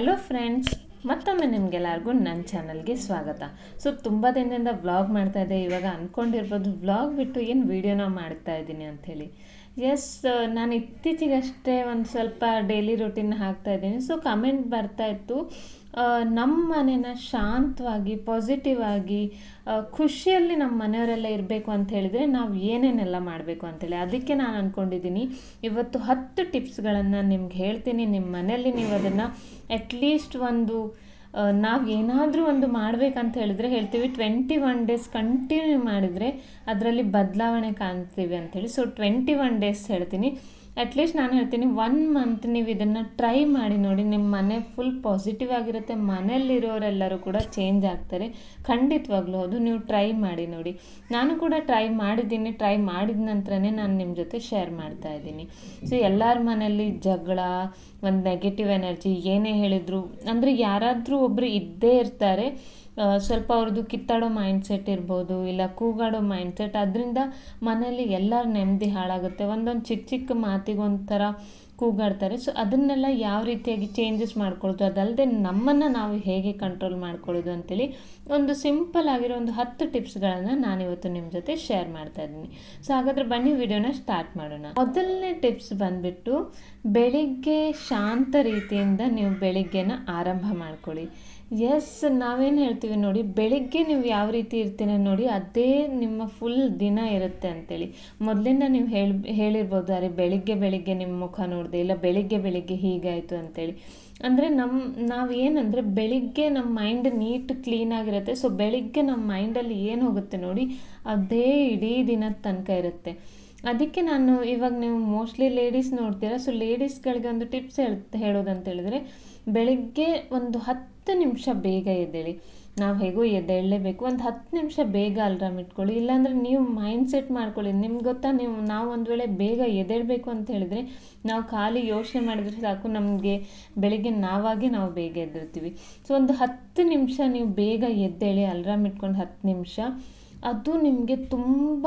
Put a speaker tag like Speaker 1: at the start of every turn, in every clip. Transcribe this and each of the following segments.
Speaker 1: Hello friends ಮತ್ತೊಮ್ಮೆ ನಿಮಗೆಲ್ಲರಿಗೂ ನನ್ನ ಚಾನಲ್ಗೆ ಸ್ವಾಗತ. ಸೊ ತುಂಬ ದಿನದಿಂದ ವ್ಲಾಗ್ ಮಾಡ್ತಾಯಿದ್ದೆ ಇವಾಗ ಅಂದ್ಕೊಂಡಿರ್ಬೋದು ವ್ಲಾಗ್ ಬಿಟ್ಟು ಏನು ವೀಡಿಯೋನ ಮಾಡ್ತಾ ಇದ್ದೀನಿ ಅಂಥೇಳಿ. ಎಸ್ ನಾನು ಇತ್ತೀಚೆಗಷ್ಟೇ ಒಂದು ಸ್ವಲ್ಪ ಡೈಲಿ ರೂಟೀನ್ ಹಾಕ್ತಾ ಇದ್ದೀನಿ. ಸೊ ಕಮೆಂಟ್ ಬರ್ತಾ ಇತ್ತು ನಮ್ಮ ಮನೇನ ಶಾಂತವಾಗಿ ಪಾಸಿಟಿವ್ ಆಗಿ ಖುಷಿಯಲ್ಲಿ ನಮ್ಮ ಮನೆಯವರೆಲ್ಲ ಇರಬೇಕು ಅಂತ ಹೇಳಿದರೆ ನಾವು ಏನೇನೆಲ್ಲ ಮಾಡಬೇಕು ಅಂತೇಳಿ. ಅದಕ್ಕೆ ನಾನು ಅಂದ್ಕೊಂಡಿದ್ದೀನಿ ಇವತ್ತು ಹತ್ತು ಟಿಪ್ಸ್ಗಳನ್ನು ನಿಮ್ಗೆ ಹೇಳ್ತೀನಿ. ನಿಮ್ಮ ಮನೆಯಲ್ಲಿ ನೀವು ಅದನ್ನು ಅಟ್ಲೀಸ್ಟ್ ಒಂದು ನಾವು ಏನಾದರೂ ಒಂದು ಮಾಡಬೇಕಂತ ಹೇಳಿದ್ರೆ ಹೇಳ್ತೀವಿ ಟ್ವೆಂಟಿ ಒನ್ ಡೇಸ್ ಕಂಟಿನ್ಯೂ ಮಾಡಿದರೆ ಅದರಲ್ಲಿ ಬದಲಾವಣೆ ಕಾಣ್ತೀವಿ ಅಂಥೇಳಿ ಸೊ ಟ್ವೆಂಟಿ ಒನ್ ಡೇಸ್ ಹೇಳ್ತೀನಿ. ಅಟ್ಲೀಸ್ಟ್ ನಾನು ಹೇಳ್ತೀನಿ ಒನ್ ಮಂತ್ ನೀವು ಇದನ್ನು ಟ್ರೈ ಮಾಡಿ ನೋಡಿ ನಿಮ್ಮ ಮನೆ ಫುಲ್ ಪಾಸಿಟಿವ್ ಆಗಿರುತ್ತೆ, ಮನೆಯಲ್ಲಿರೋರೆಲ್ಲರೂ ಕೂಡ ಚೇಂಜ್ ಆಗ್ತಾರೆ. ಖಂಡಿತವಾಗ್ಲೂ ಅದು ನೀವು ಟ್ರೈ ಮಾಡಿ ನೋಡಿ. ನಾನು ಕೂಡ ಟ್ರೈ ಮಾಡಿದ್ದೀನಿ ಟ್ರೈ ಮಾಡಿದ ನಂತರನೇ ನಾನು ನಿಮ್ಮ ಜೊತೆ ಶೇರ್ ಮಾಡ್ತಾ ಇದ್ದೀನಿ. ಸೊ ಎಲ್ಲರ ಮನೆಯಲ್ಲಿ ಜಗಳ, ಒಂದು ನೆಗೆಟಿವ್ ಎನರ್ಜಿ ಏನೇ ಹೇಳಿದ್ರು, ಅಂದರೆ ಯಾರಾದರೂ ಒಬ್ಬರು ಇದ್ದೇ ಇರ್ತಾರೆ ಸ್ವಲ್ಪ ಅವ್ರದ್ದು ಕಿತ್ತಾಡೋ ಮೈಂಡ್ ಸೆಟ್ ಇರ್ಬೋದು, ಇಲ್ಲ ಕೂಗಾಡೋ ಮೈಂಡ್ ಸೆಟ್ ಅದರಿಂದ ಮನೇಲಿ ಎಲ್ಲರ ನೆಮ್ಮದಿ ಹಾಳಾಗುತ್ತೆ. ಒಂದೊಂದು ಚಿಕ್ಕ ಚಿಕ್ಕ ಮಾತಿಗೊಂಥರ ಕೂಗಾಡ್ತಾರೆ. ಸೊ ಅದನ್ನೆಲ್ಲ ಯಾವ ರೀತಿಯಾಗಿ ಚೇಂಜಸ್ ಮಾಡ್ಕೊಳ್ಳೋದು ಅದಲ್ಲದೆ ನಮ್ಮನ್ನು ನಾವು ಹೇಗೆ ಕಂಟ್ರೋಲ್ ಮಾಡ್ಕೊಳ್ಳೋದು ಅಂತೇಳಿ ಒಂದು ಸಿಂಪಲ್ ಆಗಿರೋ ಒಂದು ಹತ್ತು ಟಿಪ್ಸ್ಗಳನ್ನು ನಾನಿವತ್ತು ನಿಮ್ಮ ಜೊತೆ ಶೇರ್ ಮಾಡ್ತಾ ಇದ್ದೀನಿ. ಸೊ ಹಾಗಾದರೆ ಬನ್ನಿ, ವಿಡಿಯೋನ ಸ್ಟಾರ್ಟ್ ಮಾಡೋಣ. ಮೊದಲನೇ ಟಿಪ್ಸ್ ಬಂದುಬಿಟ್ಟು, ಬೆಳಿಗ್ಗೆ ಶಾಂತ ರೀತಿಯಿಂದ ನೀವು ಬೆಳಿಗ್ಗೆನ ಆರಂಭ ಮಾಡ್ಕೊಳ್ಳಿ. ಎಸ್ ನಾವೇನು ಹೇಳ್ತೀವಿ ನೋಡಿ, ಬೆಳಿಗ್ಗೆ ನೀವು ಯಾವ ರೀತಿ ಇರ್ತೀರ ನೋಡಿ, ಅದೇ ನಿಮ್ಮ ಫುಲ್ ದಿನ ಇರುತ್ತೆ ಅಂತೇಳಿ. ಮೊದಲಿಂದ ನೀವು ಹೇಳಿ ಹೇಳಿರ್ಬೋದು, ಅರೆ ಬೆಳಿಗ್ಗೆ ಬೆಳಿಗ್ಗೆ ನಿಮ್ಮ ಮುಖ ನೋಡಿದೆ, ಇಲ್ಲ ಬೆಳಿಗ್ಗೆ ಬೆಳಿಗ್ಗೆ ಹೀಗಾಯಿತು ಅಂತೇಳಿ. ಅಂದರೆ ನಮ್ಮ ನಾವು ಏನಂದರೆ ಬೆಳಿಗ್ಗೆ ನಮ್ಮ ಮೈಂಡ್ ನೀಟ್ ಕ್ಲೀನ್ ಆಗಿರುತ್ತೆ. ಸೊ ಬೆಳಿಗ್ಗೆ ನಮ್ಮ ಮೈಂಡಲ್ಲಿ ಏನು ಹೋಗುತ್ತೆ ನೋಡಿ, ಅದೇ ಇಡೀ ದಿನದ ತನಕ ಇರುತ್ತೆ. ಅದಕ್ಕೆ ನಾನು ಇವಾಗ ನೀವು ಮೋಸ್ಟ್ಲಿ ಲೇಡೀಸ್ ನೋಡ್ತೀರಾ ಸೊ ಲೇಡೀಸ್ಗಳಿಗೆ ಒಂದು ಟಿಪ್ಸ್ ಹೇಳ್ ಹೇಳೋದಂತ ಹೇಳಿದ್ರೆ, ಬೆಳಿಗ್ಗೆ ಒಂದು ಹತ್ತು ನಿಮಿಷ ಬೇಗ ಎದ್ದೇಳಿ. ನಾವು ಹೇಗೋ ಎದ್ದೇಳಲೇಬೇಕು. ಒಂದು ಹತ್ತು ನಿಮಿಷ ಬೇಗ ಅಲ್ರಾಮ್ ಇಟ್ಕೊಳ್ಳಿ. ಇಲ್ಲಾಂದರೆ ನೀವು ಮೈಂಡ್ ಸೆಟ್ ಮಾಡ್ಕೊಳ್ಳಿ. ನಿಮ್ಗೆ ಗೊತ್ತಾ, ನೀವು, ನಾವು ಒಂದು ವೇಳೆ ಬೇಗ ಎದ್ದೇಳಬೇಕು ಅಂತ ಹೇಳಿದ್ರೆ, ನಾವು ಖಾಲಿ ಯೋಚನೆ ಮಾಡಿದರೆ ಸಾಕು, ನಮಗೆ ಬೆಳಿಗ್ಗೆ ನಾವಾಗೆ ನಾವು ಬೇಗ ಎದ್ದಿರ್ತೀವಿ ಸೊ ಒಂದು ಹತ್ತು ನಿಮಿಷ ನೀವು ಬೇಗ ಎದ್ದೇಳಿ, ಅಲ್ರಾಮ್ ಇಟ್ಕೊಂಡು ಹತ್ತು ನಿಮಿಷ, ಅದು ನಿಮಗೆ ತುಂಬ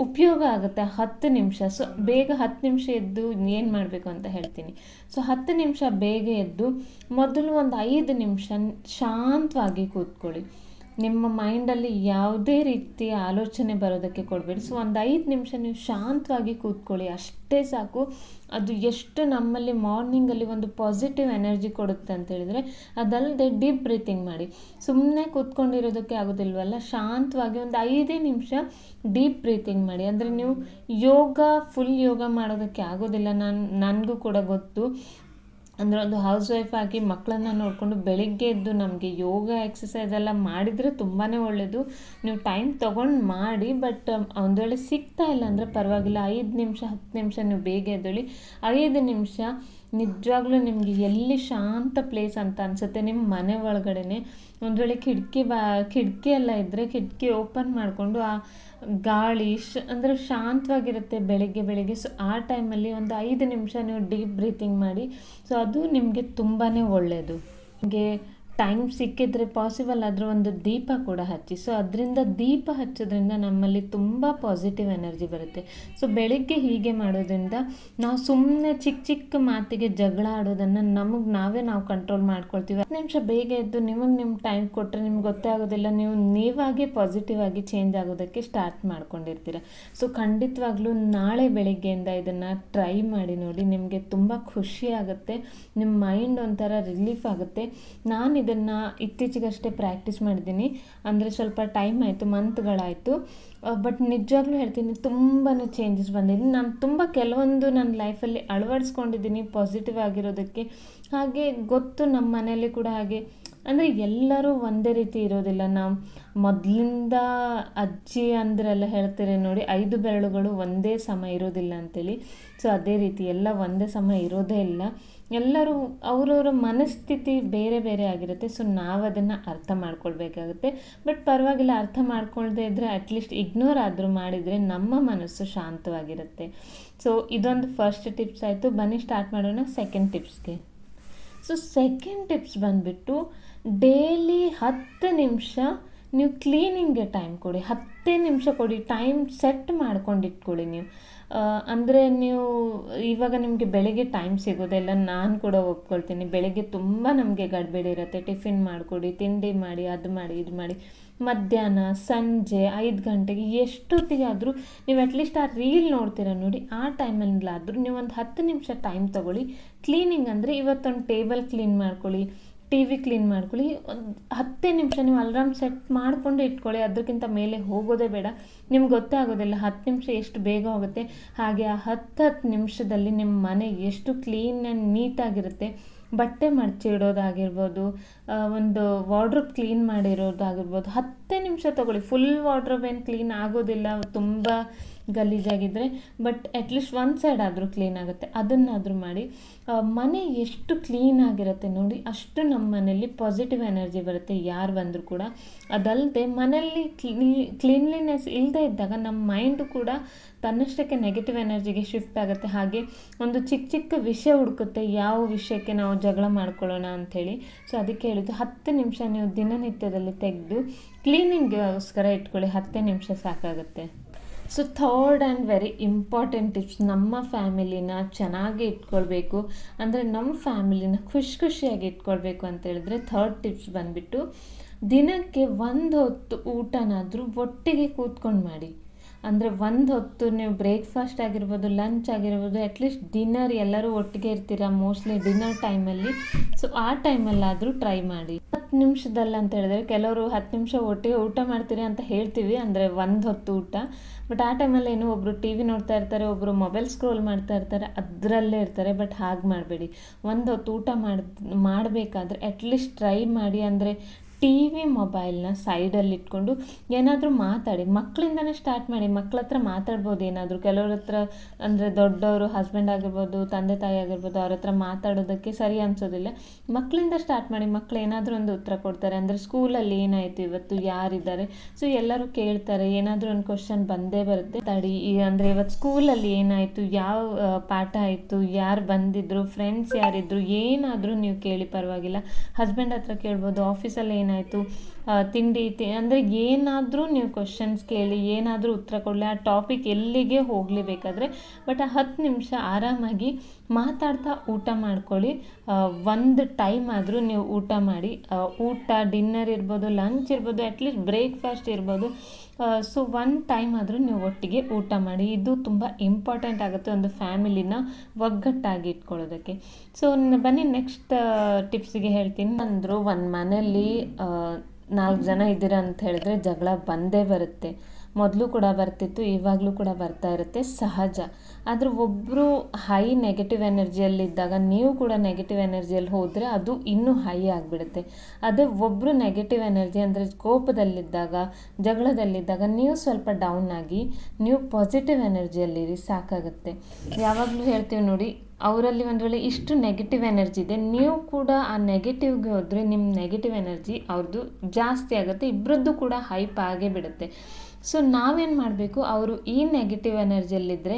Speaker 1: ಉಪಯೋಗ ಆಗುತ್ತೆ ಹತ್ತು ನಿಮಿಷ. ಸೊ ಬೇಗ ಹತ್ತು ನಿಮಿಷ ಎದ್ದು ಏನು ಮಾಡಬೇಕು ಅಂತ ಹೇಳ್ತೀನಿ. ಸೊ ಹತ್ತು ನಿಮಿಷ ಬೇಗ ಎದ್ದು ಮೊದಲು ಒಂದು ಐದು ನಿಮಿಷ ಶಾಂತವಾಗಿ ಕೂತ್ಕೊಳ್ಳಿ. ನಿಮ್ಮ ಮೈಂಡಲ್ಲಿ ಯಾವುದೇ ರೀತಿಯ ಆಲೋಚನೆ ಬರೋದಕ್ಕೆ ಕೊಡಬೇಡಿ. ಸೊ ಒಂದು ಐದು ನಿಮಿಷ ನೀವು ಶಾಂತವಾಗಿ ಕೂತ್ಕೊಳ್ಳಿ. ಅಷ್ಟೇ ಸಾಕು. ಅದು ಎಷ್ಟು ನಮ್ಮಲ್ಲಿ ಮಾರ್ನಿಂಗಲ್ಲಿ ಒಂದು ಪಾಸಿಟಿವ್ ಎನರ್ಜಿ ಕೊಡುತ್ತೆ ಅಂತ ಹೇಳಿದರೆ, ಅದಲ್ಲದೆ ಡೀಪ್ ಬ್ರೀತಿಂಗ್ ಮಾಡಿ. ಸುಮ್ಮನೆ ಕೂತ್ಕೊಂಡಿರೋದಕ್ಕೆ ಆಗೋದಿಲ್ವಲ್ಲ? ಶಾಂತವಾಗಿ ಒಂದು ಐದೇ ನಿಮಿಷ ಡೀಪ್ ಬ್ರೀತಿಂಗ್ ಮಾಡಿ. ಅಂದರೆ ನೀವು ಯೋಗ ಫುಲ್ ಯೋಗ ಮಾಡೋದಕ್ಕೆ ಆಗೋದಿಲ್ಲ. ನಾನು, ನನಗೂ ಕೂಡ ಗೊತ್ತು. ಅಂದರೆ ಒಂದು ಹೌಸ್ ವೈಫ್ ಆಗಿ ಮಕ್ಕಳನ್ನ ನೋಡಿಕೊಂಡು ಬೆಳಿಗ್ಗೆ ಎದ್ದು ನಮಗೆ ಯೋಗ ಎಕ್ಸಸೈಸ್ ಎಲ್ಲ ಮಾಡಿದರೆ ತುಂಬಾ ಒಳ್ಳೆಯದು ನೀವು ಟೈಮ್ ತೊಗೊಂಡು ಮಾಡಿ ಬಟ್ ಒಂದು ವೇಳೆ ಸಿಗ್ತಾ ಇಲ್ಲ ಅಂದರೆ ಪರವಾಗಿಲ್ಲ. ಐದು ನಿಮಿಷ, ಹತ್ತು ನಿಮಿಷ ನೀವು ಬೇಗ ಎದ್ದೇಳಿ. ಐದು ನಿಮಿಷ ನಿಜವಾಗ್ಲೂ ನಿಮಗೆ ಎಲ್ಲಿ ಶಾಂತ ಪ್ಲೇಸ್ ಅಂತ ಅನಿಸುತ್ತೆ ನಿಮ್ಮ ಮನೆ ಒಳಗಡೆನೆ. ಒಂದು ವೇಳೆ ಕಿಟಕಿ ಬಾ, ಕಿಟಕಿ ಎಲ್ಲ ಇದ್ದರೆ ಕಿಟಕಿ ಓಪನ್ ಮಾಡಿಕೊಂಡು ಆ ಗಾಳಿ ಶ, ಅಂದರೆ ಶಾಂತವಾಗಿರುತ್ತೆ ಬೆಳಗ್ಗೆ ಬೆಳಗ್ಗೆ. ಸೊ ಆ ಟೈಮಲ್ಲಿ ಒಂದು ಐದು ನಿಮಿಷ ನೀವು ಡೀಪ್ ಬ್ರೀತಿಂಗ್ ಮಾಡಿ. ಸೊ ಅದು ನಿಮಗೆ ತುಂಬಾ ಒಳ್ಳೆಯದು ನಿಮಗೆ ಟೈಮ್ ಸಿಕ್ಕಿದ್ರೆ ಪಾಸಿಬಲ್ ಆದರೂ ಒಂದು ದೀಪ ಕೂಡ ಹಚ್ಚಿ. ಸೊ ಅದರಿಂದ ದೀಪ ಹಚ್ಚೋದ್ರಿಂದ ನಮ್ಮಲ್ಲಿ ತುಂಬ ಪಾಸಿಟಿವ್ ಎನರ್ಜಿ ಬರುತ್ತೆ. ಸೊ ಬೆಳಿಗ್ಗೆ ಹೀಗೆ ಮಾಡೋದ್ರಿಂದ ನಾವು ಸುಮ್ಮನೆ ಚಿಕ್ಕ ಚಿಕ್ಕ ಮಾತಿಗೆ ಜಗಳ ಆಡೋದನ್ನು ನಮಗೆ ನಾವೇ ನಾವು ಕಂಟ್ರೋಲ್ ಮಾಡ್ಕೊಳ್ತೀವಿ. ಹತ್ತು ನಿಮಿಷ ಬೇಗ ಎದ್ದು ನಿಮಗೆ ನಿಮ್ಮ ಟೈಮ್ ಕೊಟ್ಟರೆ ನಿಮ್ಗೆ ಗೊತ್ತೇ ಆಗೋದಿಲ್ಲ. ನೀವು ನೀವಾಗೆ ಪಾಸಿಟಿವ್ ಆಗಿ ಚೇಂಜ್ ಆಗೋದಕ್ಕೆ ಸ್ಟಾರ್ಟ್ ಮಾಡ್ಕೊಂಡಿರ್ತೀರ. ಸೊ ಖಂಡಿತವಾಗ್ಲೂ ನಾಳೆ ಬೆಳಿಗ್ಗೆಯಿಂದ ಇದನ್ನು ಟ್ರೈ ಮಾಡಿ ನೋಡಿ ನಿಮಗೆ ತುಂಬ ಖುಷಿ ಆಗುತ್ತೆ. ನಿಮ್ಮ ಮೈಂಡ್ ಒಂಥರ ರಿಲೀಫ್ ಆಗುತ್ತೆ. ನಾನು ಇದನ್ನು ಇತ್ತೀಚೆಗಷ್ಟೇ ಪ್ರಾಕ್ಟೀಸ್ ಮಾಡಿದ್ದೀನಿ. ಅಂದರೆ ಸ್ವಲ್ಪ ಟೈಮ್ ಆಯಿತು ಮಂತ್ಗಳಾಯಿತು ಬಟ್ ನಿಜವಾಗ್ಲೂ ಹೇಳ್ತೀನಿ ತುಂಬಾ ಚೇಂಜಸ್ ಬಂದಿದೆ. ನಾನು ತುಂಬ ಕೆಲವೊಂದು ನನ್ನ ಲೈಫಲ್ಲಿ ಅಳವಡಿಸ್ಕೊಂಡಿದ್ದೀನಿ ಪಾಸಿಟಿವ್ ಆಗಿರೋದಕ್ಕೆ. ಹಾಗೆ ಗೊತ್ತು ನಮ್ಮ ಮನೆಯಲ್ಲಿ ಕೂಡ ಹಾಗೆ. ಅಂದರೆ ಎಲ್ಲರೂ ಒಂದೇ ರೀತಿ ಇರೋದಿಲ್ಲ. ನಾವು ಮೊದಲಿಂದ ಅಜ್ಜಿ ಅಂದ್ರೆಲ್ಲ ಹೇಳ್ತಾರೆ ನೋಡಿ, ಐದು ಬೆರಳುಗಳು ಒಂದೇ ಸಮ ಇರೋದಿಲ್ಲ ಅಂತೇಳಿ. ಸೊ ಅದೇ ರೀತಿ ಎಲ್ಲ ಒಂದೇ ಸಮ ಇರೋದೇ ಇಲ್ಲ. ಎಲ್ಲರೂ ಅವರವರ ಮನಸ್ಥಿತಿ ಬೇರೆ ಬೇರೆ ಆಗಿರುತ್ತೆ. ಸೊ ನಾವು ಅದನ್ನು ಅರ್ಥ ಮಾಡ್ಕೊಳ್ಬೇಕಾಗುತ್ತೆ. ಬಟ್ ಪರವಾಗಿಲ್ಲ, ಅರ್ಥ ಮಾಡ್ಕೊಳ್ದೇ ಇದ್ದರೆ ಅಟ್ಲೀಸ್ಟ್ ಇಗ್ನೋರ್ ಆದರೂ ಮಾಡಿದರೆ ನಮ್ಮ ಮನಸ್ಸು ಶಾಂತವಾಗಿರುತ್ತೆ. ಸೊ ಇದೊಂದು ಫಸ್ಟ್ ಟಿಪ್ಸ್ ಆಯಿತು. ಬನ್ನಿ ಸ್ಟಾರ್ಟ್ ಮಾಡೋಣ ಸೆಕೆಂಡ್ ಟಿಪ್ಸ್ಗೆ ಸೊ ಸೆಕೆಂಡ್ ಟಿಪ್ಸ್ ಬಂದುಬಿಟ್ಟು ಡೈಲಿ ಹತ್ತು ನಿಮಿಷ ನೀವು ಕ್ಲೀನಿಂಗ್ಗೆ ಟೈಮ್ ಕೊಡಿ. ಹತ್ತೇ ನಿಮಿಷ ಕೊಡಿ. ಟೈಮ್ ಸೆಟ್ ಮಾಡ್ಕೊಂಡು ಇಟ್ಕೊಳ್ಳಿ ನೀವು. ಅಂದರೆ ನೀವು ಇವಾಗ ನಿಮಗೆ ಬೆಳಿಗ್ಗೆ ಟೈಮ್ ಸಿಗೋದೆಲ್ಲ ನಾನು ಕೂಡ ಒಪ್ಕೊಳ್ತೀನಿ. ಬೆಳಿಗ್ಗೆ ತುಂಬ ನಮಗೆ ಗಡ್ಬೇಡಿ ಇರುತ್ತೆ. ಟಿಫಿನ್ ಮಾಡಿಕೊಡಿ, ತಿಂಡಿ ಮಾಡಿ, ಅದು ಮಾಡಿ, ಇದು ಮಾಡಿ. ಮಧ್ಯಾಹ್ನ, ಸಂಜೆ, ಐದು ಗಂಟೆಗೆ ಎಷ್ಟೊತ್ತಿಗೆ ಆದರೂ ನೀವು ಅಟ್ಲೀಸ್ಟ್ ಆ ರೀಲ್ ನೋಡ್ತೀರ ನೋಡಿ, ಆ ಟೈಮಲ್ಲಾದರೂ ನೀವು ಒಂದು ಹತ್ತು ನಿಮಿಷ ಟೈಮ್ ತೊಗೊಳ್ಳಿ. ಕ್ಲೀನಿಂಗ್ ಅಂದರೆ ಇವತ್ತೊಂದು ಟೇಬಲ್ ಕ್ಲೀನ್ ಮಾಡ್ಕೊಳ್ಳಿ ಟಿ ವಿ ಕ್ಲೀನ್ ಮಾಡ್ಕೊಳ್ಳಿ. ಒಂದು ಹತ್ತೇ ನಿಮಿಷ ನೀವು ಅಲಾರಾಮ್ ಸೆಟ್ ಮಾಡಿಕೊಂಡು ಇಟ್ಕೊಳ್ಳಿ. ಅದಕ್ಕಿಂತ ಮೇಲೆ ಹೋಗೋದೇ ಬೇಡ. ನಿಮ್ಗೆ ಗೊತ್ತೇ ಆಗೋದಿಲ್ಲ. ಹತ್ತು ನಿಮಿಷ ಎಷ್ಟು ಬೇಗ ಹೋಗುತ್ತೆ. ಹಾಗೆ ಆ ಹತ್ತು ಹತ್ತು ನಿಮಿಷದಲ್ಲಿ ನಿಮ್ಮ ಮನೆ ಎಷ್ಟು ಕ್ಲೀನ್ ಆ್ಯಂಡ್ ನೀಟಾಗಿರುತ್ತೆ ಬಟ್ಟೆ ಮಡಚಿ ಇಡೋದಾಗಿರ್ಬೋದು ಒಂದು ವಾರ್ಡ್ರೋಬ್ ಕ್ಲೀನ್ ಮಾಡಿರೋದಾಗಿರ್ಬೋದು, ಹತ್ತೇ ನಿಮಿಷ ತೊಗೊಳ್ಳಿ. ಫುಲ್ ವಾರ್ಡ್ರೋಬ್ ಏನು ಕ್ಲೀನ್ ಆಗೋದಿಲ್ಲ. ತುಂಬ ಗಲೀಜಾಗಿದ್ದರೆ ಬಟ್ ಅಟ್ಲೀಸ್ಟ್ ಒಂದು ಸೈಡ್ ಆದರೂ ಕ್ಲೀನ್ ಆಗುತ್ತೆ. ಅದನ್ನಾದರೂ ಮಾಡಿ ಮನೆ ಎಷ್ಟು ಕ್ಲೀನ್ ಆಗಿರುತ್ತೆ ನೋಡಿ, ಅಷ್ಟು ನಮ್ಮ ಮನೆಯಲ್ಲಿ ಪಾಸಿಟಿವ್ ಎನರ್ಜಿ ಬರುತ್ತೆ ಯಾರು ಬಂದರೂ ಕೂಡ. ಅದಲ್ಲದೆ ಮನೆಯಲ್ಲಿ ಕ್ಲೀ ಕ್ಲೀನ್ಲಿನೆಸ್ ಇಲ್ಲದೆ ಇದ್ದಾಗ ನಮ್ಮ ಮೈಂಡು ಕೂಡ ತನ್ನಷ್ಟಕ್ಕೆ ನೆಗೆಟಿವ್ ಎನರ್ಜಿಗೆ ಶಿಫ್ಟ್ ಆಗುತ್ತೆ. ಹಾಗೆ ಒಂದು ಚಿಕ್ಕ ಚಿಕ್ಕ ವಿಷಯ ಹುಡುಕುತ್ತೆ, ಯಾವ ವಿಷಯಕ್ಕೆ ನಾವು ಜಗಳ ಮಾಡ್ಕೊಳ್ಳೋಣ ಅಂಥೇಳಿ. ಸೊ ಅದಕ್ಕೆ ಹೇಳಿದ್ದು ಹತ್ತು ನಿಮಿಷ ನೀವು ದಿನನಿತ್ಯದಲ್ಲಿ ತೆಗೆದು ಕ್ಲೀನಿಂಗ್ಗೋಸ್ಕರ ಇಟ್ಕೊಳ್ಳಿ, ಹತ್ತೇ ನಿಮಿಷ ಸಾಕಾಗುತ್ತೆ. So third and very important tips ನಮ್ಮ ಫ್ಯಾಮಿಲಿನ ಚೆನ್ನಾಗಿ ಇಟ್ಕೊಳ್ಬೇಕು. ಅಂದರೆ ನಮ್ಮ ಫ್ಯಾಮಿಲಿನ ಖುಷಿ ಖುಷಿಯಾಗಿ ಇಟ್ಕೊಳ್ಬೇಕು ಅಂತ ಹೇಳಿದ್ರೆ ಥರ್ಡ್ ಟಿಪ್ಸ್ ಬಂದುಬಿಟ್ಟು ದಿನಕ್ಕೆ ಒಂದು ಹೊತ್ತು ಊಟನಾದರೂ ಒಟ್ಟಿಗೆ ಕೂತ್ಕೊಂಡು ಮಾಡಿ. ಅಂದರೆ ಒಂದು ಹೊತ್ತು ನೀವು ಬ್ರೇಕ್ಫಾಸ್ಟ್ ಆಗಿರ್ಬೋದು ಲಂಚ್ ಆಗಿರ್ಬೋದು ಅಟ್ಲೀಸ್ಟ್ ಡಿನ್ನರ್ ಎಲ್ಲರೂ ಒಟ್ಟಿಗೆ ಇರ್ತೀರ? ಮೋಸ್ಟ್ಲಿ ಡಿನ್ನರ್ ಟೈಮಲ್ಲಿ ಸೊ ಆ ಟೈಮಲ್ಲಾದರೂ ಟ್ರೈ ಮಾಡಿ. ಹತ್ತು ನಿಮಿಷದಲ್ಲಿ ಅಂತ ಹೇಳಿದ್ರೆ, ಕೆಲವರು ಹತ್ತು ನಿಮಿಷ ಒಟ್ಟಿಗೆ ಊಟ ಮಾಡ್ತೀರಿ ಅಂತ ಹೇಳ್ತೀವಿ, ಅಂದರೆ ಒಂದು ಹೊತ್ತು ಊಟ. ಬಟ್ ಆ ಟೈಮಲ್ಲಿ ಏನು ಒಬ್ಬರು ಟಿ ವಿ ನೋಡ್ತಾ ಇರ್ತಾರೆ ಒಬ್ಬರು ಮೊಬೈಲ್ ಸ್ಕ್ರೋಲ್ ಮಾಡ್ತಾ ಇರ್ತಾರೆ, ಅದರಲ್ಲೇ ಇರ್ತಾರೆ, ಬಟ್ ಹಾಗೆ ಮಾಡಬೇಡಿ. ಒಂದು ಹೊತ್ತು ಊಟ ಮಾಡಿ, ಮಾಡಬೇಕಾದ್ರೆ ಅಟ್ಲೀಸ್ಟ್ ಟ್ರೈ ಮಾಡಿ, ಅಂದರೆ ಟಿ ವಿ ಮೊಬೈಲ್ನ ಸೈಡಲ್ಲಿ ಇಟ್ಕೊಂಡು ಏನಾದರೂ ಮಾತಾಡಿ ಮಕ್ಕಳಿಂದನೇ ಸ್ಟಾರ್ಟ್ ಮಾಡಿ, ಮಕ್ಳ ಹತ್ರ ಮಾತಾಡ್ಬೋದು ಏನಾದರೂ. ಕೆಲವ್ರ ಹತ್ರ ಅಂದರೆ ದೊಡ್ಡವರು ಹಸ್ಬೆಂಡ್ ಆಗಿರ್ಬೋದು, ತಂದೆ ತಾಯಿ ಆಗಿರ್ಬೋದು, ಅವ್ರ ಹತ್ರ ಮಾತಾಡೋದಕ್ಕೆ ಸರಿ ಅನಿಸೋದಿಲ್ಲ. ಮಕ್ಕಳಿಂದ ಸ್ಟಾರ್ಟ್ ಮಾಡಿ ಮಕ್ಕಳು ಏನಾದರೂ ಒಂದು ಉತ್ತರ ಕೊಡ್ತಾರೆ. ಅಂದರೆ ಸ್ಕೂಲಲ್ಲಿ ಏನಾಯಿತು ಇವತ್ತು, ಯಾರಿದ್ದಾರೆ? ಸೊ ಎಲ್ಲರೂ ಕೇಳ್ತಾರೆ, ಏನಾದರೂ ಒಂದು ಕ್ವಶನ್ ಬಂದೇ ಬರುತ್ತೆ. ತಡಿ ಅಂದರೆ ಇವತ್ತು ಸ್ಕೂಲಲ್ಲಿ ಏನಾಯಿತು, ಯಾವ ಪಾಠ ಆಯಿತು, ಯಾರು ಬಂದಿದ್ರು ಫ್ರೆಂಡ್ಸ್ ಯಾರಿದ್ರು, ಏನಾದರೂ ನೀವು ಕೇಳಿ ಪರವಾಗಿಲ್ಲ. ಹಸ್ಬೆಂಡ್ ಹತ್ರ ಕೇಳ್ಬೋದು ಆಫೀಸಲ್ಲಿ ಏನಾಯಿತು ತಿಂಡಿ ತಿ, ಅಂದರೆ ಏನಾದರೂ ನೀವು ಕ್ವಶನ್ಸ್ ಕೇಳಿ, ಏನಾದರೂ ಉತ್ತರ ಕೊಡಲಿ, ಆ ಟಾಪಿಕ್ ಎಲ್ಲಿಗೆ ಹೋಗಲಿ ಬೇಕಾದರೆ ಬಟ್ ಆ ಹತ್ತು ನಿಮಿಷ ಆರಾಮಾಗಿ ಮಾತಾಡ್ತಾ ಊಟ ಮಾಡ್ಕೊಳ್ಳಿ. ಒಂದು ಟೈಮ್ ಆದರೂ ನೀವು ಊಟ ಮಾಡಿ. ಊಟ ಡಿನ್ನರ್ ಇರ್ಬೋದು ಲಂಚ್ ಇರ್ಬೋದು ಅಟ್ಲೀಸ್ಟ್ ಬ್ರೇಕ್ಫಾಸ್ಟ್ ಇರ್ಬೋದು. ಸೊ ಒನ್ ಟೈಮ್ ಆದರೂ ನೀವು ಒಟ್ಟಿಗೆ ಊಟ ಮಾಡಿ. ಇದು ತುಂಬ ಇಂಪಾರ್ಟೆಂಟ್ ಆಗುತ್ತೆ ಒಂದು ಫ್ಯಾಮಿಲಿನ ಒಗ್ಗಟ್ಟಾಗಿ ಇಟ್ಕೊಳ್ಳೋದಕ್ಕೆ. ಸೊ ಬನ್ನಿ ನೆಕ್ಸ್ಟ್ ಟಿಪ್ಸಿಗೆ ಹೇಳ್ತೀನಿ. ಅಂದರು ಒಂದು ಮನೆಯಲ್ಲಿ ನಾಲ್ಕು ಜನ ಇದ್ದೀರ ಅಂತ ಹೇಳಿದ್ರೆ ಜಗಳ ಬಂದೇ ಬರುತ್ತೆ. ಮೊದಲು ಕೂಡ ಬರ್ತಿತ್ತು, ಇವಾಗಲೂ ಕೂಡ ಬರ್ತಾ ಇರುತ್ತೆ. ಸಹಜ. ಆದರೆ ಒಬ್ಬರು ಹೈ ನೆಗೆಟಿವ್ ಎನರ್ಜಿಯಲ್ಲಿದ್ದಾಗ ನೀವು ಕೂಡ ನೆಗೆಟಿವ್ ಎನರ್ಜಿಯಲ್ಲಿ ಹೋದರೆ ಅದು ಇನ್ನೂ ಹೈ ಆಗಿಬಿಡುತ್ತೆ. ಅದೇ ಒಬ್ಬರು ನೆಗೆಟಿವ್ ಎನರ್ಜಿ ಅಂದರೆ ಕೋಪದಲ್ಲಿದ್ದಾಗ, ಜಗಳದಲ್ಲಿದ್ದಾಗ ನೀವು ಸ್ವಲ್ಪ ಡೌನ್ ಆಗಿ, ನೀವು ಪಾಸಿಟಿವ್ ಎನರ್ಜಿಯಲ್ಲಿರಿ ಸಾಕಾಗುತ್ತೆ. ಯಾವಾಗಲೂ ಹೇಳ್ತೀವಿ ನೋಡಿ ಅವರಲ್ಲಿ ಒಂದು ವೇಳೆ ಇಷ್ಟು ನೆಗೆಟಿವ್ ಎನರ್ಜಿ ಇದೆ, ನೀವು ಕೂಡ ಆ ನೆಗೆಟಿವ್ಗೆ ಹೋದರೆ ನಿಮ್ಮ ನೆಗೆಟಿವ್ ಎನರ್ಜಿ ಅವ್ರದ್ದು ಜಾಸ್ತಿ ಆಗುತ್ತೆ ಇಬ್ಬರದ್ದು ಕೂಡ ಹೈಪ್ ಆಗೇ ಬಿಡುತ್ತೆ. ಸೊ ನಾವೇನು ಮಾಡಬೇಕು, ಅವರು ಈ ನೆಗೆಟಿವ್ ಎನರ್ಜಿಯಲ್ಲಿದ್ದರೆ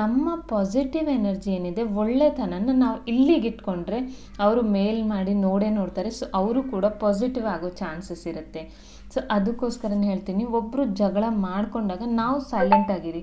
Speaker 1: ನಮ್ಮ ಪಾಸಿಟಿವ್ ಎನರ್ಜಿ ಏನಿದೆ ಒಳ್ಳೆತನನ ನಾವು ಇಲ್ಲಿಗೆ ಇಟ್ಕೊಂಡ್ರೆ ಅವರು ಮೇಲ್ ಮಾಡಿ ನೋಡೇ ನೋಡ್ತಾರೆ ಸೊ ಅವರು ಕೂಡ ಪಾಸಿಟಿವ್ ಆಗೋ ಚಾನ್ಸಸ್ ಇರುತ್ತೆ. ಸೊ ಅದಕ್ಕೋಸ್ಕರನೇ ಹೇಳ್ತೀನಿ ಒಬ್ಬರು ಜಗಳ ಮಾಡ್ಕೊಂಡಾಗ ನಾವು ಸೈಲೆಂಟ್ ಆಗಿರಿ.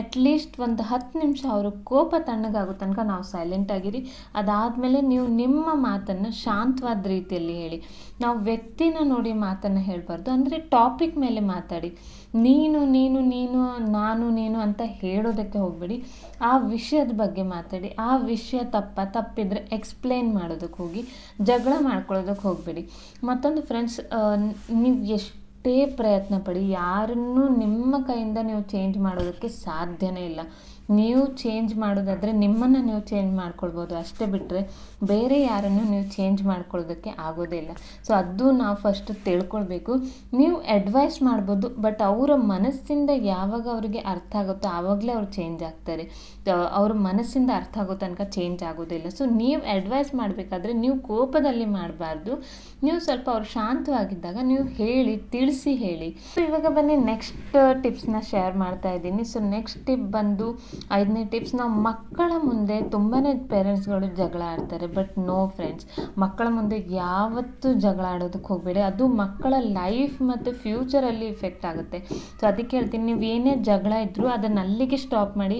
Speaker 1: ಅಟ್ಲೀಸ್ಟ್ ಒಂದು ಹತ್ತು ನಿಮಿಷ ಅವರು ಕೋಪ ತಣ್ಣಗಾಗೋ ತನಕ ನಾವು ಸೈಲೆಂಟ್ ಆಗಿರಿ. ಅದಾದಮೇಲೆ ನೀವು ನಿಮ್ಮ ಮಾತನ್ನು ಶಾಂತವಾದ ರೀತಿಯಲ್ಲಿ ಹೇಳಿ. ನಾವು ವ್ಯಕ್ತಿನ ನೋಡಿ ಮಾತನ್ನು ಹೇಳಬಾರ್ದು. ಅಂದರೆ ಟಾಪಿಕ್ ಮೇಲೆ ಮಾತಾಡಿ. ನೀನು ನೀನು ನೀನು, ನಾನು, ನೀನು ಅಂತ ಹೇಳೋದಕ್ಕೆ ಹೋಗಬೇಡಿ. ಆ ವಿಷಯದ ಬಗ್ಗೆ ಮಾತಾಡಿ. ಆ ವಿಷಯ ತಪ್ಪ, ತಪ್ಪಿದರೆ ಎಕ್ಸ್ಪ್ಲೇನ್ ಮಾಡೋದಕ್ಕೆ ಹೋಗಿ. ಜಗಳ ಮಾಡ್ಕೊಳ್ಳೋದಕ್ಕೆ ಹೋಗಬೇಡಿ. ಮತ್ತೊಂದು ಫ್ರೆಂಡ್ಸ್ ನೀವು ಎಷ್ಟೇ ಪ್ರಯತ್ನ ಪಡಿ ಯಾರನ್ನೂ ನಿಮ್ಮ ಕೈಯಿಂದ ನೀವು ಚೇಂಜ್ ಮಾಡೋದಕ್ಕೆ ಸಾಧ್ಯನೇ ಇಲ್ಲ. ನೀವು ಚೇಂಜ್ ಮಾಡೋದಾದರೆ ನಿಮ್ಮನ್ನು ನೀವು ಚೇಂಜ್ ಮಾಡ್ಕೊಳ್ಬೋದು. ಅಷ್ಟೇ ಬಿಟ್ಟರೆ ಬೇರೆ ಯಾರನ್ನು ನೀವು ಚೇಂಜ್ ಮಾಡ್ಕೊಳ್ಳೋದಕ್ಕೆ ಆಗೋದೇ ಇಲ್ಲ. ಸೊ ಅದು ನಾವು ಫಸ್ಟ್ ತಿಳ್ಕೊಳ್ಬೇಕು. ನೀವು ಅಡ್ವೈಸ್ ಮಾಡ್ಬೋದು ಬಟ್ ಅವರ ಮನಸ್ಸಿಂದ ಯಾವಾಗ ಅವರಿಗೆ ಅರ್ಥ ಆಗುತ್ತೋ ಆವಾಗಲೇ ಅವ್ರು ಚೇಂಜ್ ಆಗ್ತಾರೆ. ಅವ್ರ ಮನಸ್ಸಿಂದ ಅರ್ಥ ಆಗೋ ತನಕ ಚೇಂಜ್ ಆಗೋದಿಲ್ಲ ಸೊ ನೀವು ಅಡ್ವೈಸ್ ಮಾಡಬೇಕಾದ್ರೆ ನೀವು ಕೋಪದಲ್ಲಿ ಮಾಡಬಾರ್ದು. ನೀವು ಸ್ವಲ್ಪ ಅವ್ರು ಶಾಂತವಾಗಿದ್ದಾಗ ನೀವು ಹೇಳಿ, ತಿಳಿಸಿ ಹೇಳಿ. ಸೊ ಇವಾಗ ಬನ್ನಿ ನೆಕ್ಸ್ಟ್ ಟಿಪ್ಸ್ನ ಶೇರ್ ಮಾಡ್ತಾ ಇದ್ದೀನಿ. ಸೊ ನೆಕ್ಸ್ಟ್ ಟಿಪ್ ಬಂದು ಐದನೇ ಟಿಪ್ಸ್ ನಾವು ಮಕ್ಕಳ ಮುಂದೆ ತುಂಬಾ ಪೇರೆಂಟ್ಸ್ಗಳು ಜಗಳ ಆಡ್ತಾರೆ ಬಟ್ ನೋ ಫ್ರೆಂಡ್ಸ್ ಮಕ್ಕಳ ಮುಂದೆ ಯಾವತ್ತೂ ಜಗಳ ಆಡೋದಕ್ಕೆ ಹೋಗಬೇಡಿ. ಅದು ಮಕ್ಕಳ ಲೈಫ್ ಮತ್ತು ಫ್ಯೂಚರಲ್ಲಿ ಇಫೆಕ್ಟ್ ಆಗುತ್ತೆ. ಸೊ ಅದಕ್ಕೆ ಹೇಳ್ತೀನಿ, ನೀವು ಏನೇ ಜಗಳ ಇದ್ದರೂ ಅದನ್ನು ಅಲ್ಲಿಗೆ ಸ್ಟಾಪ್ ಮಾಡಿ.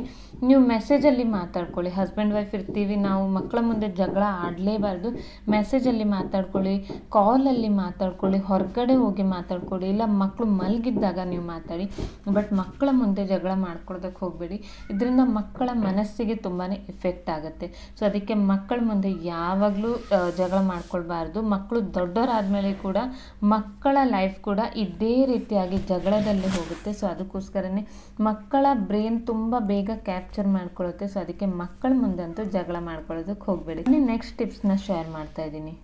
Speaker 1: ನೀವು ಮೆಸೇಜಲ್ಲಿ ಮಾತಾಡ್ಕೊಳ್ಳಿ. ಹಸ್ಬೆಂಡ್ ವೈಫ್ ಇರ್ತೀವಿ, ನಾವು ಮಕ್ಕಳ ಮುಂದೆ ಜಗಳ ಆಡಲೇಬಾರ್ದು. ಮೆಸೇಜಲ್ಲಿ ಮಾತಾಡ್ಕೊಳ್ಳಿ ಕಾಲಲ್ಲಿ ಮಾತಾಡ್ಕೊಳ್ಳಿ, ಹೊರಗಡೆ ಹೋಗಿ ಮಾತಾಡ್ಕೊಳ್ಳಿ. ಇಲ್ಲ ಮಕ್ಕಳು ಮಲಗಿದ್ದಾಗ ನೀವು ಮಾತಾಡಿ. ಬಟ್ ಮಕ್ಕಳ ಮುಂದೆ ಜಗಳ ಮಾಡ್ಕೊಳ್ಳೋದಕ್ಕೆ ಹೋಗಬೇಡಿ. ಇದರಿಂದ ಮಕ್ಕಳ ಮನಸ್ಸಿಗೆ ತುಂಬಾ ಎಫೆಕ್ಟ್ ಆಗುತ್ತೆ. ಸೊ ಅದಕ್ಕೆ ಮಕ್ಕಳ ಮುಂದೆ ಯಾವಾಗಲೂ ಜಗಳ ಮಾಡ್ಕೊಳ್ಬಾರ್ದು. ಮಕ್ಕಳು ದೊಡ್ಡವರಾದಮೇಲೆ ಕೂಡ ಮಕ್ಕಳ ಲೈಫ್ ಕೂಡ ಇದೇ ರೀತಿಯಾಗಿ ಜಗಳದಲ್ಲಿ ಹೋಗುತ್ತೆ. ಸೊ ಅದಕ್ಕೋಸ್ಕರನೇ ಮಕ್ಕಳ ಬ್ರೈನ್ ತುಂಬ ಬೇಗ ಕ್ಯಾಪ್ಚರ್ ಮಾಡ್ಕೊಳ್ಳುತ್ತೆ. ಸೊ ಅದಕ್ಕೆ ಮಕ್ಕಳ ಮುಂದಂತೂ ಜಗಳ ಮಾಡ್ಕೊಳ್ಳೋದಕ್ಕೆ ಹೋಗಬೇಡಿ. ನೆಕ್ಸ್ಟ್ ಟಿಪ್ಸ್ನ ಶೇರ್ ಮಾಡ್ತಾ ಇದ್ದೀನಿ.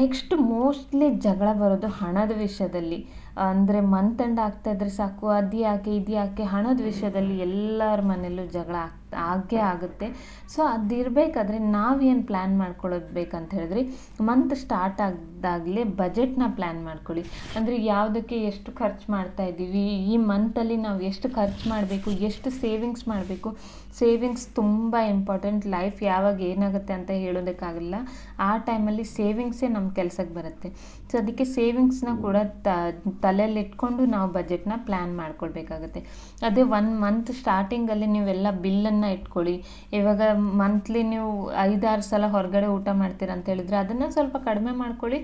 Speaker 1: ನೆಕ್ಸ್ಟ್ ಮೋಸ್ಟ್ಲಿ ಜಗಳ ಬರೋದು ಹಣದ ವಿಷಯದಲ್ಲಿ. ಅಂದರೆ ಮನ್ತಂಡ ಆಗ್ತಾ ಇದ್ರೆ ಸಾಕು, ಅದು ಯಾಕೆ, ಇದು ಯಾಕೆ ಹಣದ ವಿಷಯದಲ್ಲಿ ಎಲ್ಲರ ಮನೆಯಲ್ಲೂ ಜಗಳ ಆಗ್ತಾ ಆಗೇ ಆಗುತ್ತೆ. ಸೊ ಅದಿರಬೇಕಾದ್ರೆ ನಾವೇನು ಪ್ಲ್ಯಾನ್ ಮಾಡ್ಕೊಳ್ಳೋದು ಬೇಕಂತ ಹೇಳಿದ್ರೆ ಮಂತ್ ಸ್ಟಾರ್ಟ್ ಆಗಿದಾಗಲೇ ಬಜೆಟ್ನ ಪ್ಲ್ಯಾನ್ ಮಾಡ್ಕೊಳ್ಳಿ. ಅಂದರೆ ಯಾವುದಕ್ಕೆ ಎಷ್ಟು ಖರ್ಚು ಮಾಡ್ತಾ ಇದ್ದೀವಿ, ಈ ಮಂತಲ್ಲಿ ನಾವು ಎಷ್ಟು ಖರ್ಚು ಮಾಡಬೇಕು, ಎಷ್ಟು ಸೇವಿಂಗ್ಸ್ ಮಾಡಬೇಕು. ಸೇವಿಂಗ್ಸ್ ತುಂಬ ಇಂಪಾರ್ಟೆಂಟ್ ಲೈಫ್ ಯಾವಾಗ ಏನಾಗುತ್ತೆ ಅಂತ ಹೇಳೋದಕ್ಕಾಗಲ್ಲ. ಆ ಟೈಮಲ್ಲಿ ಸೇವಿಂಗ್ಸೇ ನಮ್ಮ ಕೆಲಸಕ್ಕೆ ಬರುತ್ತೆ. ಸೊ ಅದಕ್ಕೆ ಸೇವಿಂಗ್ಸ್ನ ಕೂಡ ತಲೆಯಲ್ಲಿ ಇಟ್ಕೊಂಡು ನಾವು ಬಜೆಟ್ನ ಪ್ಲ್ಯಾನ್ ಮಾಡ್ಕೊಳ್ಬೇಕಾಗತ್ತೆ. ಅದೇ ಒನ್ ಮಂತ್ ಸ್ಟಾರ್ಟಿಂಗಲ್ಲಿ ನೀವೆಲ್ಲ ಬಿಲ್ಲನ್ನು ಇಟ್ಕೊಳ್ಳಿ. ಇವಾಗ ಮಂತ್ಲಿ ನೀವು ಐದಾರು ಸಲ ಹೊರಗಡೆ ಊಟ ಮಾಡ್ತೀರ ಅಂತ ಹೇಳಿದ್ರೆ ಅದನ್ನು ಸ್ವಲ್ಪ ಕಡಿಮೆ ಮಾಡ್ಕೊಳ್ಳಿ.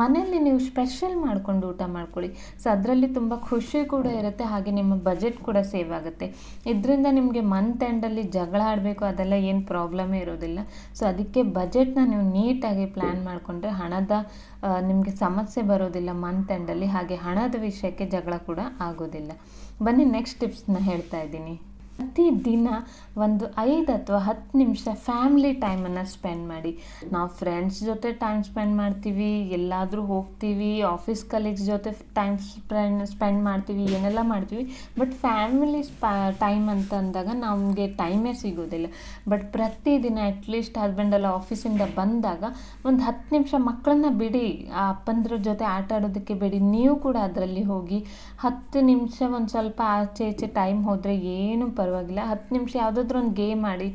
Speaker 1: ಮನೆಯಲ್ಲಿ ನೀವು ಸ್ಪೆಷಲ್ ಮಾಡ್ಕೊಂಡು ಊಟ ಮಾಡ್ಕೊಳ್ಳಿ. ಸೊ ಅದರಲ್ಲಿ ತುಂಬ ಖುಷಿ ಕೂಡ ಇರುತ್ತೆ, ಹಾಗೆ ನಿಮ್ಮ ಬಜೆಟ್ ಕೂಡ ಸೇವ್ ಆಗುತ್ತೆ. ಇದರಿಂದ ನಿಮಗೆ ಮಂತ್ ಎಂಡಲ್ಲಿ ಜಗಳ ಆಡಬೇಕು, ಅದೆಲ್ಲ ಏನು ಪ್ರಾಬ್ಲಮೇ ಇರೋದಿಲ್ಲ. ಸೊ ಅದಕ್ಕೆ ಬಜೆಟ್ನ ನೀವು ನೀಟಾಗಿ ಪ್ಲ್ಯಾನ್ ಮಾಡಿಕೊಂಡ್ರೆ ಹಣದ ನಿಮಗೆ ಸಮಸ್ಯೆ ಬರೋದಿಲ್ಲ ಮಂತ್ ಎಂಡಲ್ಲಿ ಹಾಗೆ ಹಣದ ವಿಷಯಕ್ಕೆ ಜಗಳ ಕೂಡ ಆಗೋದಿಲ್ಲ. ಬನ್ನಿ ನೆಕ್ಸ್ಟ್ ಟಿಪ್ಸ್ನ ಹೇಳ್ತಾ ಇದ್ದೀನಿ. ಪ್ರತಿದಿನ ಒಂದು ಐದು ಅಥವಾ ಹತ್ತು ನಿಮಿಷ ಫ್ಯಾಮ್ಲಿ ಟೈಮನ್ನು ಸ್ಪೆಂಡ್ ಮಾಡಿ. ನಾವು ಫ್ರೆಂಡ್ಸ್ ಜೊತೆ ಟೈಮ್ ಸ್ಪೆಂಡ್ ಮಾಡ್ತೀವಿ, ಎಲ್ಲಾದರೂ ಹೋಗ್ತೀವಿ ಆಫೀಸ್ ಕಲೀಗ್ಸ್ ಜೊತೆ ಟೈಮ್ ಸ್ಪೆಂಡ್ ಸ್ಪೆಂಡ್ ಮಾಡ್ತೀವಿ, ಏನೆಲ್ಲ ಮಾಡ್ತೀವಿ. ಬಟ್ ಫ್ಯಾಮಿಲಿ ಸ್ಪ ಟೈಮ್ ಅಂತ ಅಂದಾಗ ನಮಗೆ ಟೈಮೇ ಸಿಗೋದಿಲ್ಲ. ಬಟ್ ಪ್ರತಿದಿನ ಅಟ್ಲೀಸ್ಟ್ ಹಸ್ಬೆಂಡೆಲ್ಲ ಆಫೀಸಿಂದ ಬಂದಾಗ ಒಂದು ಹತ್ತು ನಿಮಿಷ ಮಕ್ಕಳನ್ನ ಬಿಡಿ, ಆ ಅಪ್ಪಂದ್ರ ಜೊತೆ ಆಟ ಆಡೋದಕ್ಕೆ ಬಿಡಿ. ನೀವು ಕೂಡ ಅದರಲ್ಲಿ ಹೋಗಿ ಹತ್ತು ನಿಮಿಷ ಒಂದು ಸ್ವಲ್ಪ ಆಚೆ ಈಚೆ ಟೈಮ್ ಹೋದರೆ ಏನು ಪರವಾಗಿಲ್ಲ. ಹತ್ತು ನಿಮಿಷ ಯಾವುದಾದ್ರೂ ಒಂದು ಗೇಮ್ ಆಡಿ,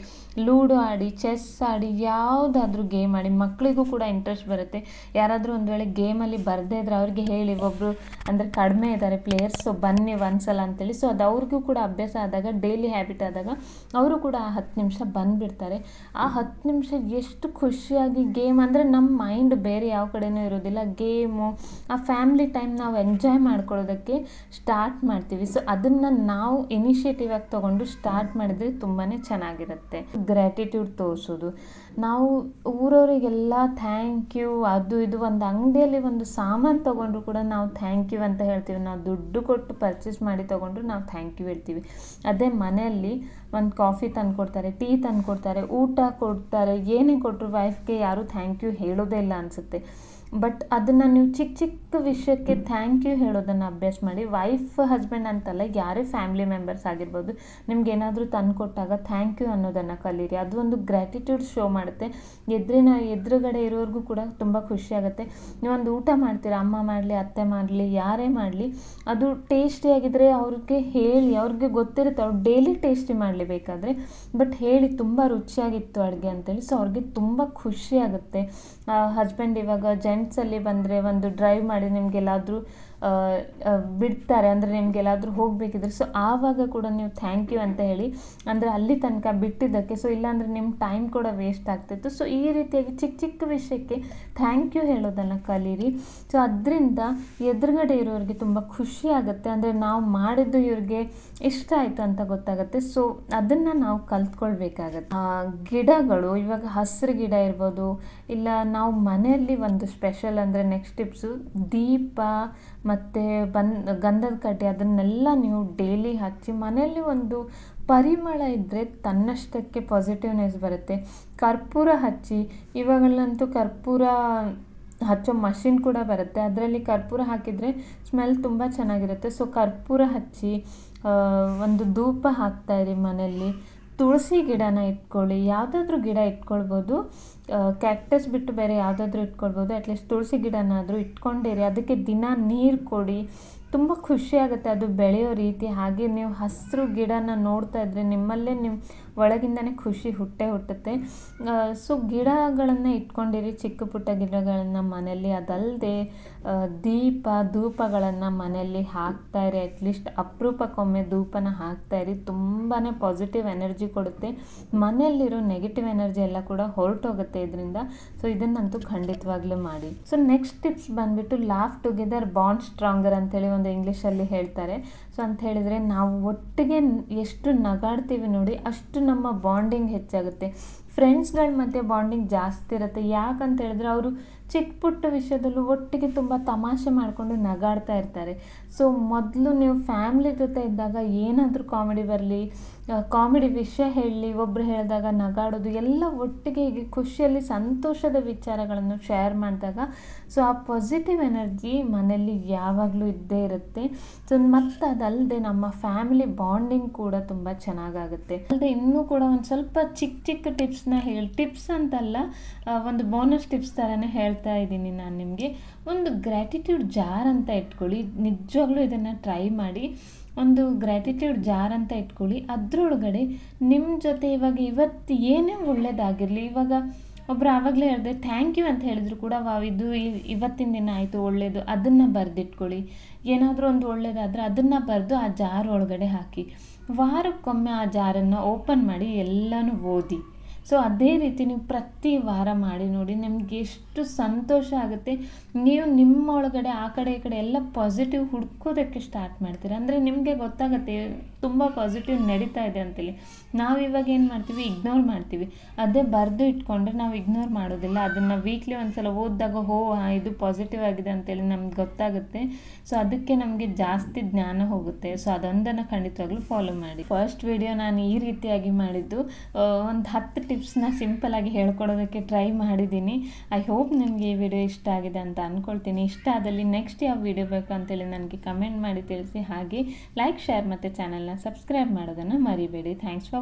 Speaker 1: ಲೂಡೋ ಆಡಿ ಚೆಸ್ ಆಡಿ, ಯಾವುದಾದ್ರೂ ಗೇಮ್ ಆಡಿ ಮಕ್ಕಳಿಗೂ ಕೂಡ ಇಂಟ್ರೆಸ್ಟ್ ಬರುತ್ತೆ. ಯಾರಾದರೂ ಒಂದು ವೇಳೆ ಗೇಮಲ್ಲಿ ಬರದೇ ಇದ್ರೆ ಅವ್ರಿಗೆ ಹೇಳಿ ಒಬ್ಬರು ಅಂದರೆ ಕಡಿಮೆ ಇದ್ದಾರೆ ಪ್ಲೇಯರ್ಸು ಬನ್ನಿ ಒಂದ್ಸಲ ಅಂತೇಳಿ. ಸೊ ಅದು ಅವ್ರಿಗೂ ಕೂಡ ಅಭ್ಯಾಸ ಆದಾಗ ಡೈಲಿ ಹ್ಯಾಬಿಟ್ ಆದಾಗ ಅವರು ಕೂಡ ಆ ಹತ್ತು ನಿಮಿಷ ಬಂದುಬಿಡ್ತಾರೆ. ಆ ಹತ್ತು ನಿಮಿಷ ಎಷ್ಟು ಖುಷಿಯಾಗಿ ಗೇಮ್ ಅಂದರೆ ನಮ್ಮ ಮೈಂಡ್ ಬೇರೆ ಯಾವ ಕಡೆನೂ ಇರೋದಿಲ್ಲ. ಗೇಮು ಆ ಫ್ಯಾಮ್ಲಿ ಟೈಮ್ ನಾವು ಎಂಜಾಯ್ ಮಾಡ್ಕೊಳ್ಳೋದಕ್ಕೆ ಸ್ಟಾರ್ಟ್ ಮಾಡ್ತೀವಿ. ಸೊ ಅದನ್ನು ನಾವು ಇನಿಷಿಯೇಟಿವ್ ಆಗಿ ತೊಗೊಂಡು ಸ್ಟಾರ್ಟ್ ಮಾಡಿದರೆ ತುಂಬಾ ಚೆನ್ನಾಗಿರುತ್ತೆ. ಗ್ರ್ಯಾಟಿಟ್ಯೂಡ್ ತೋರಿಸೋದು. ನಾವು ಊರವರಿಗೆಲ್ಲ ಥ್ಯಾಂಕ್ ಯು ಅದು ಇದು ಒಂದು ಅಂಗಡಿಯಲ್ಲಿ ಒಂದು ಸಾಮಾನು ತೊಗೊಂಡ್ರು ಕೂಡ ನಾವು ಥ್ಯಾಂಕ್ ಯು ಅಂತ ಹೇಳ್ತೀವಿ. ನಾವು ದುಡ್ಡು ಕೊಟ್ಟು ಪರ್ಚೇಸ್ ಮಾಡಿ ತೊಗೊಂಡ್ರು ನಾವು ಥ್ಯಾಂಕ್ ಯು ಹೇಳ್ತೀವಿ. ಅದೇ ಮನೆಯಲ್ಲಿ ಒಂದು ಕಾಫಿ ತಂದುಕೊಡ್ತಾರೆ ಟೀ ತಂದುಕೊಡ್ತಾರೆ, ಊಟ ಕೊಡ್ತಾರೆ, ಏನೇ ಕೊಟ್ಟರು ವೈಫ್ಗೆ ಯಾರೂ ಥ್ಯಾಂಕ್ ಯು ಹೇಳೋದೇ ಇಲ್ಲ ಅನಿಸುತ್ತೆ. ಬಟ್ ಅದನ್ನು ನೀವು ಚಿಕ್ಕ ಚಿಕ್ಕ ವಿಷಯಕ್ಕೆ ಥ್ಯಾಂಕ್ ಯು ಹೇಳೋದನ್ನು ಅಭ್ಯಾಸ ಮಾಡಿ ವೈಫ್ ಹಸ್ಬೆಂಡ್ ಅಂತಲ್ಲ ಯಾರೇ ಫ್ಯಾಮಿಲಿ ಮೆಂಬರ್ಸ್ ಆಗಿರ್ಬೋದು, ನಿಮ್ಗೆ ಏನಾದರೂ ತಂದು ಕೊಟ್ಟಾಗ ಥ್ಯಾಂಕ್ ಯು ಅನ್ನೋದನ್ನು ಕಲೀರಿ. ಅದು ಒಂದು ಗ್ರ್ಯಾಟಿಟ್ಯೂಡ್ ಶೋ ಮಾಡುತ್ತೆ. ಎದುರಿನ ಎದುರುಗಡೆ ಇರೋರಿಗೂ ಕೂಡ ತುಂಬ ಖುಷಿ ಆಗುತ್ತೆ. ನೀವೊಂದು ಊಟ ಮಾಡ್ತೀರಾ, ಅಮ್ಮ ಮಾಡಲಿ, ಅತ್ತೆ ಮಾಡಲಿ, ಯಾರೇ ಮಾಡಲಿ, ಅದು ಟೇಸ್ಟಿಯಾಗಿದ್ದರೆ ಅವ್ರಿಗೆ ಹೇಳಿ, ಅವ್ರಿಗೆ ಗೊತ್ತಿರುತ್ತೆ, ಅವ್ರು ಡೈಲಿ ಟೇಸ್ಟಿ ಮಾಡಲಿ ಬೇಕಾದರೆ. ಬಟ್ ಹೇಳಿ ತುಂಬ ರುಚಿಯಾಗಿತ್ತು ಅಡುಗೆ ಅಂತೇಳಿ ಸೊ ಅವ್ರಿಗೆ ತುಂಬ ಖುಷಿ ಆಗುತ್ತೆ. ಹಸ್ಬೆಂಡ್ ಇವಾಗ ಜೆಂಟ್ಸಲ್ಲಿ ಬಂದರೆ ಒಂದು ಡ್ರೈವ್ ಮಾಡಿ ನಿಮಗೆಲ್ಲಾದರೂ ಬಿಡ್ತಾರೆ. ಅಂದರೆ ನಿಮಗೆಲ್ಲಾದರೂ ಹೋಗಬೇಕಿದ್ರೆ. ಸೊ ಆವಾಗ ಕೂಡ ನೀವು ಥ್ಯಾಂಕ್ ಯು ಅಂತ ಹೇಳಿ, ಅಂದರೆ ಅಲ್ಲಿ ತನಕ ಬಿಟ್ಟಿದ್ದಕ್ಕೆ. ಸೊ ಇಲ್ಲಾಂದರೆ ನಿಮ್ಮ ಟೈಮ್ ಕೂಡ ವೇಸ್ಟ್ ಆಗ್ತಿತ್ತು. ಸೊ ಈ ರೀತಿಯಾಗಿ ಚಿಕ್ಕ ಚಿಕ್ಕ ವಿಷಯಕ್ಕೆ ಥ್ಯಾಂಕ್ ಯು ಹೇಳೋದನ್ನು ಕಲೀರಿ. ಸೊ ಅದರಿಂದ ಎದುರುಗಡೆ ಇರೋರಿಗೆ ತುಂಬ ಖುಷಿ ಆಗುತ್ತೆ. ಅಂದರೆ ನಾವು ಮಾಡಿದ್ದು ಇವ್ರಿಗೆ ಇಷ್ಟ ಆಯಿತು ಅಂತ ಗೊತ್ತಾಗುತ್ತೆ. ಸೊ ಅದನ್ನು ನಾವು ಕಲ್ತ್ಕೊಳ್ಬೇಕಾಗತ್ತೆ. ಗಿಡಗಳು, ಇವಾಗ ಹಸಿರು ಗಿಡ ಇರ್ಬೋದು, ಇಲ್ಲ ನಾವು ಮನೆಯಲ್ಲಿ ಒಂದು ಸ್ಪೆಷಲ್ ಅಂದರೆ ನೆಕ್ಸ್ಟ್ ಟಿಪ್ಸು ದೀಪ ಮತ್ತು ಬನ್ ಗಂಧದ ಕಡ್ಡಿ ಅದನ್ನೆಲ್ಲ ನೀವು ಡೈಲಿ ಹಚ್ಚಿ ಮನೆಯಲ್ಲಿ ಒಂದು ಪರಿಮಳ ಇದ್ದರೆ ತನ್ನಷ್ಟಕ್ಕೆ ಪಾಸಿಟಿವ್ನೆಸ್ ಬರುತ್ತೆ. ಕರ್ಪೂರ ಹಚ್ಚಿ, ಇವಾಗಲಂತೂ ಕರ್ಪೂರ ಹಚ್ಚೋ ಮಷಿನ್ ಕೂಡ ಬರುತ್ತೆ. ಅದರಲ್ಲಿ ಕರ್ಪೂರ ಹಾಕಿದರೆ ಸ್ಮೆಲ್ ತುಂಬ ಚೆನ್ನಾಗಿರುತ್ತೆ. ಸೊ ಕರ್ಪೂರ ಹಚ್ಚಿ ಒಂದು ಧೂಪ ಹಾಕ್ತಾಯಿರಿ ಮನೆಯಲ್ಲಿ. ತುಳಸಿ ಗಿಡನ ಇಟ್ಕೊಳ್ಳಿ, ಯಾವುದಾದ್ರೂ ಗಿಡ ಇಟ್ಕೊಳ್ಬೋದು. ಕ್ಯಾಕ್ಟಸ್ ಬಿಟ್ಟು ಬೇರೆ ಯಾವುದಾದ್ರೂ ಇಟ್ಕೊಳ್ಬೋದು. ಅಟ್ಲೀಸ್ಟ್ ತುಳಸಿ ಗಿಡನಾದರೂ ಇಟ್ಕೊಂಡಿರಿ. ಅದಕ್ಕೆ ದಿನ ನೀರು ಕೊಡಿ. ತುಂಬ ಖುಷಿಯಾಗುತ್ತೆ ಅದು ಬೆಳೆಯೋ ರೀತಿ. ಹಾಗೆ ನೀವು ಹಸಿರು ಗಿಡನ ನೋಡ್ತಾ ಇದ್ದರೆ ನಿಮ್ಮಲ್ಲೇ ನಿಮ್ಮ ಒಳಗಿಂದನೇ ಖುಷಿ ಹುಟ್ಟೇ ಹುಟ್ಟುತ್ತೆ. ಸೊ ಗಿಡಗಳನ್ನು ಇಟ್ಕೊಂಡಿರಿ, ಚಿಕ್ಕ ಪುಟ್ಟ ಗಿಡಗಳನ್ನು ಮನೆಯಲ್ಲಿ. ಅದಲ್ಲದೆ ದೀಪ, ಧೂಪಗಳನ್ನು ಮನೆಯಲ್ಲಿ ಹಾಕ್ತಾಯಿರಿ ಅಟ್ಲೀಸ್ಟ್ ಅಪರೂಪಕ್ಕೊಮ್ಮೆ ಧೂಪನ ಹಾಕ್ತಾಯಿರಿ ತುಂಬಾ ಪಾಸಿಟಿವ್ ಎನರ್ಜಿ ಕೊಡುತ್ತೆ. ಮನೆಯಲ್ಲಿರೋ ನೆಗೆಟಿವ್ ಎನರ್ಜಿ ಎಲ್ಲ ಕೂಡ ಹೊರಟೋಗುತ್ತೆ ಇದರಿಂದ. ಸೊ ಇದನ್ನಂತೂ ಖಂಡಿತವಾಗ್ಲೂ ಮಾಡಿ. ಸೊ ನೆಕ್ಸ್ಟ್ ಟಿಪ್ಸ್ ಬಂದುಬಿಟ್ಟು ಲಾಫ್ ಟುಗೆದರ್ ಬಾಂಡ್ ಸ್ಟ್ರಾಂಗರ್ ಅಂತೇಳಿ ಒಂದು ಇಂಗ್ಲೀಷಲ್ಲಿ ಹೇಳ್ತಾರೆ. ಸೊ ಅಂತ ಹೇಳಿದರೆ ನಾವು ಒಟ್ಟಿಗೆ ಎಷ್ಟು ನಗಾಡ್ತೀವಿ ನೋಡಿ ಅಷ್ಟು ನಮ್ಮ ಬಾಂಡಿಂಗ್ ಹೆಚ್ಚಾಗುತ್ತೆ. ಫ್ರೆಂಡ್ಸ್ಗಳ ಮಧ್ಯೆ ಬಾಂಡಿಂಗ್ ಜಾಸ್ತಿ ಇರುತ್ತೆ. ಯಾಕಂತ ಹೇಳಿದ್ರೆ ಅವರು ಚಿಕ್ಕ ಪುಟ್ಟ ವಿಷಯದಲ್ಲೂ ಒಟ್ಟಿಗೆ ತುಂಬ ತಮಾಷೆ ಮಾಡಿಕೊಂಡು ನಗಾಡ್ತಾ ಇರ್ತಾರೆ. ಸೊ ಮೊದಲು ನೀವು ಫ್ಯಾಮ್ಲಿ ಜೊತೆ ಇದ್ದಾಗ ಏನಾದರೂ ಕಾಮಿಡಿ ಬರಲಿ ಕಾಮಿಡಿ ವಿಷಯ ಹೇಳಲಿ ಒಬ್ಬರು ಹೇಳಿದಾಗ ನಗಾಡೋದು ಎಲ್ಲ ಒಟ್ಟಿಗೆ ಹೀಗೆ ಖುಷಿಯಲ್ಲಿ ಸಂತೋಷದ ವಿಚಾರಗಳನ್ನು ಶೇರ್ ಮಾಡಿದಾಗ ಸೊ ಆ ಪಾಸಿಟಿವ್ ಎನರ್ಜಿ ಮನೆಯಲ್ಲಿ ಯಾವಾಗಲೂ ಇದ್ದೇ ಇರುತ್ತೆ. ಸೊ ಮತ್ತು ಅದಲ್ಲದೆ ನಮ್ಮ ಫ್ಯಾಮಿಲಿ ಬಾಂಡಿಂಗ್ ಕೂಡ ತುಂಬ ಚೆನ್ನಾಗಾಗುತ್ತೆ. ಅಲ್ಲದೆ ಇನ್ನೂ ಕೂಡ ಒಂದು ಸ್ವಲ್ಪ ಚಿಕ್ಕ ಚಿಕ್ಕ ಟಿಪ್ಸ್ನ ಹೇಳಿ ಟಿಪ್ಸ್ ಅಂತಲ್ಲ ಒಂದು ಬೋನಸ್ ಟಿಪ್ಸ್ ಥರನೇ ಹೇಳ್ತಾ ಇದ್ದೀನಿ ನಾನು ನಿಮಗೆ. ಒಂದು ಗ್ರ್ಯಾಟಿಟ್ಯೂಡ್ ಜಾರ್ ಅಂತ ಇಟ್ಕೊಳ್ಳಿ. ನಿಜವಾಗ್ಲೂ ಇದನ್ನು ಟ್ರೈ ಮಾಡಿ. ಒಂದು ಗ್ರ್ಯಾಟಿಟ್ಯೂಡ್ ಜಾರ್ ಅಂತ ಇಟ್ಕೊಳ್ಳಿ. ಅದರೊಳಗಡೆ ನಿಮ್ಮ ಜೊತೆ ಇವಾಗ ಇವತ್ತು ಏನೇ ಒಳ್ಳೇದಾಗಿರಲಿ, ಇವಾಗ ಒಬ್ಬರು ಆವಾಗಲೇ ಹೇಳಿದೆ ಥ್ಯಾಂಕ್ ಯು ಅಂತ ಹೇಳಿದ್ರು ಕೂಡ, ವಾವ್, ಇದು ಇವತ್ತಿನ ದಿನ ಆಯಿತು ಒಳ್ಳೆಯದು ಅದನ್ನು ಬರೆದಿಟ್ಕೊಳ್ಳಿ. ಏನಾದರೂ ಒಂದು ಒಳ್ಳೆಯದಾದರೆ ಅದನ್ನು ಬರೆದು ಆ ಜಾರ್ ಒಳಗಡೆ ಹಾಕಿ. ವಾರಕ್ಕೊಮ್ಮೆ ಆ ಜಾರನ್ನು ಓಪನ್ ಮಾಡಿ, ಎಲ್ಲನೂ ಓದಿ. ಸೊ ಅದೇ ರೀತಿ ನೀವು ಪ್ರತಿ ವಾರ ಮಾಡಿ ನೋಡಿ, ನಿಮ್ಗೆ ಎಷ್ಟು ಸಂತೋಷ ಆಗುತ್ತೆ. ನೀವು ನಿಮ್ಮ ಒಳಗಡೆ ಆ ಕಡೆ, ಈ ಕಡೆ ಎಲ್ಲ ಪಾಸಿಟಿವ್ ಹುಡ್ಕೋದಕ್ಕೆ ಸ್ಟಾರ್ಟ್ ಮಾಡ್ತೀರ. ಅಂದರೆ ನಿಮಗೆ ಗೊತ್ತಾಗುತ್ತೆ ತುಂಬ ಪಾಸಿಟಿವ್ ನಡೀತಾ ಇದೆ ಅಂತೇಳಿ. ನಾವು ಇವಾಗ ಏನು ಮಾಡ್ತೀವಿ? ಇಗ್ನೋರ್ ಮಾಡ್ತೀವಿ. ಅದೇ ಬರೆದು ಇಟ್ಕೊಂಡ್ರೆ ನಾವು ಇಗ್ನೋರ್ ಮಾಡೋದಿಲ್ಲ. ಅದನ್ನು ವೀಕ್ಲಿ ಒಂದ್ಸಲ ಓದಿದಾಗ, ಹೋ ಇದು ಪಾಸಿಟಿವ್ ಆಗಿದೆ ಅಂತೇಳಿ ನಮ್ಗೆ ಗೊತ್ತಾಗುತ್ತೆ. ಸೊ ಅದಕ್ಕೆ ನಮಗೆ ಜಾಸ್ತಿ ಜ್ಞಾನ ಹೋಗುತ್ತೆ. ಸೊ ಅದೊಂದನ್ನು ಖಂಡಿತವಾಗ್ಲೂ ಫಾಲೋ ಮಾಡಿ. ಫಸ್ಟ್ ವಿಡಿಯೋ ನಾನು ಈ ರೀತಿಯಾಗಿ ಮಾಡಿದ್ದು ಒಂದು ಹತ್ತು ಟಿಪ್ಸ್ನ ಸಿಂಪಲಾಗಿ ಹೇಳ್ಕೊಡೋದಕ್ಕೆ ಟ್ರೈ ಮಾಡಿದ್ದೀನಿ. ಐ ಹೋಪ್ ನಿಮಗೆ ಈ ವಿಡಿಯೋ ಇಷ್ಟ ಆಗಿದೆ ಅಂತ ಅಂದ್ಕೊಳ್ತೀನಿ ಇಷ್ಟ ಆದಲ್ಲಿ ನೆಕ್ಸ್ಟ್ ಯಾವ ವಿಡಿಯೋ ಬೇಕು ಅಂತೇಳಿ ನನಗೆ ಕಮೆಂಟ್ ಮಾಡಿ ತಿಳಿಸಿ. ಹಾಗೆ ಲೈಕ್ ಶೇರ್ ಮತ್ತು ಸಬ್ಸ್ಕ್ರೈಬ್ ಮಾಡೋದನ್ನು ಮರಿಬೇಡಿ. Thanks for